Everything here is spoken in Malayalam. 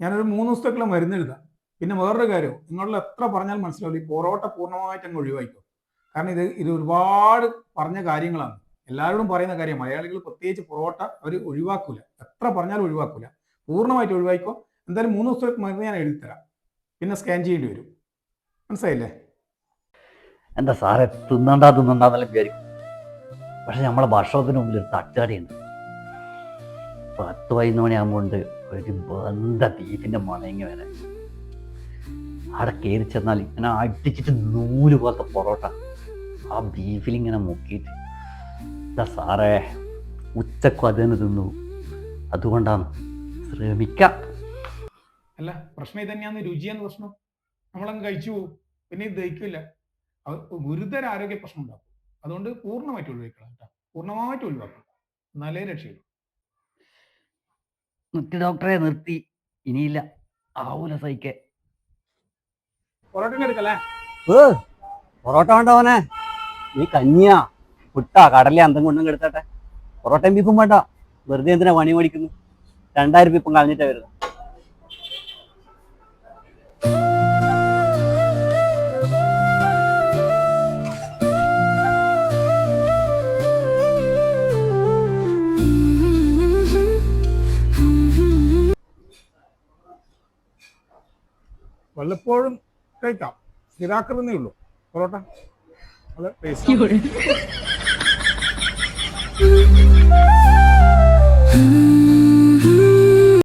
ഞാനൊരു മൂന്ന് ദിവസത്തേക്കുള്ള മരുന്ന് എഴുതാം. പിന്നെ വേറൊരു കാര്യം നിങ്ങളിൽ എത്ര പറഞ്ഞാൽ മനസ്സിലാവില്ല. ഈ പൊറോട്ട പൂർണമായിട്ട് അങ്ങ് ഒഴിവായിക്കോ. കാരണം ഇത് ഇത് ഒരുപാട് പറഞ്ഞ കാര്യങ്ങളാണ്. എല്ലാവരോടും പറയുന്ന കാര്യം മലയാളികൾ പ്രത്യേകിച്ച് പൊറോട്ട അവർ ഒഴിവാക്കൂല. എത്ര പറഞ്ഞാലും ഒഴിവാക്കൂല. പൂർണമായിട്ട് ഒഴിവായിക്കോ. എന്തായാലും മൂന്ന് ദിവസത്തേക്ക് മരുന്ന് ഞാൻ എഴുതി തരാം. പിന്നെ സ്കാൻ ചെയ്യേണ്ടി വരും. മനസ്സിലായില്ലേ? എന്താ സാറേ തിന്നണ്ട തിന്നണ്ടെന്നെല്ലാം വിചാരിക്കും. പക്ഷെ നമ്മളെ ഭക്ഷണത്തിന് മുമ്പിൽ ഒരു തട്ടുകടയുണ്ട്. പത്ത് പതിനൊന്ന് മണിയാകുമ്പോൾ ഒരു ബന്ധ ബീഫിന്റെ മണങ്ങി വരെ. അവിടെ കയറി ചെന്നാൽ ഇങ്ങനെ അടിച്ചിട്ട് നൂൽ പോലത്തെ പൊറോട്ട. ആ ബീഫിൽ ഇങ്ങനെ മുക്കിയിട്ട് എന്താ സാറേ ഉച്ചക്കും അത് തന്നെ തിന്നു. അതുകൊണ്ടാണ് ശ്രമിക്കാം. അല്ല പ്രശ്നം ഇത് തന്നെയാണ് രുചിയെന്ന് പ്രശ്നം. നമ്മളങ്ങ് കഴിച്ചു പിന്നെ ഇത് ദഹിക്കില്ല. ഗുരുതര ആരോഗ്യ പ്രശ്നം ഉണ്ടാക്കും. അതുകൊണ്ട് പൂർണമായിട്ട് ഒഴിവാക്കണം കേട്ടോ. പൂർണമായിട്ട് ഒഴിവാക്കണം. എന്നാലേ രക്ഷയുള്ളൂ. നിർത്തി ഡോക്ടറെ നിർത്തി. ഇനിയില്ല. ആവൂല സഹിക്കേ. പൊറോട്ട പൊറോട്ട വേണ്ടവനെ നീ കഞ്ഞിയാ പുട്ടാ കടലെ അന്തം കൊണ്ടും കെടുത്തട്ടെ. പൊറോട്ടയും ബീഫും വേണ്ട. വെറുതെ എന്തിനാ പണി മേടിക്കുന്നു? രണ്ടായിരം രൂപ ഇപ്പം കളഞ്ഞിട്ടാ വരുന്നത് വല്ലപ്പോഴും കഴിക്കാം സ്ഥിരാക്കുന്നേ ഉള്ളൂ. പൊറോട്ട. അത് ടേസ്റ്റ്.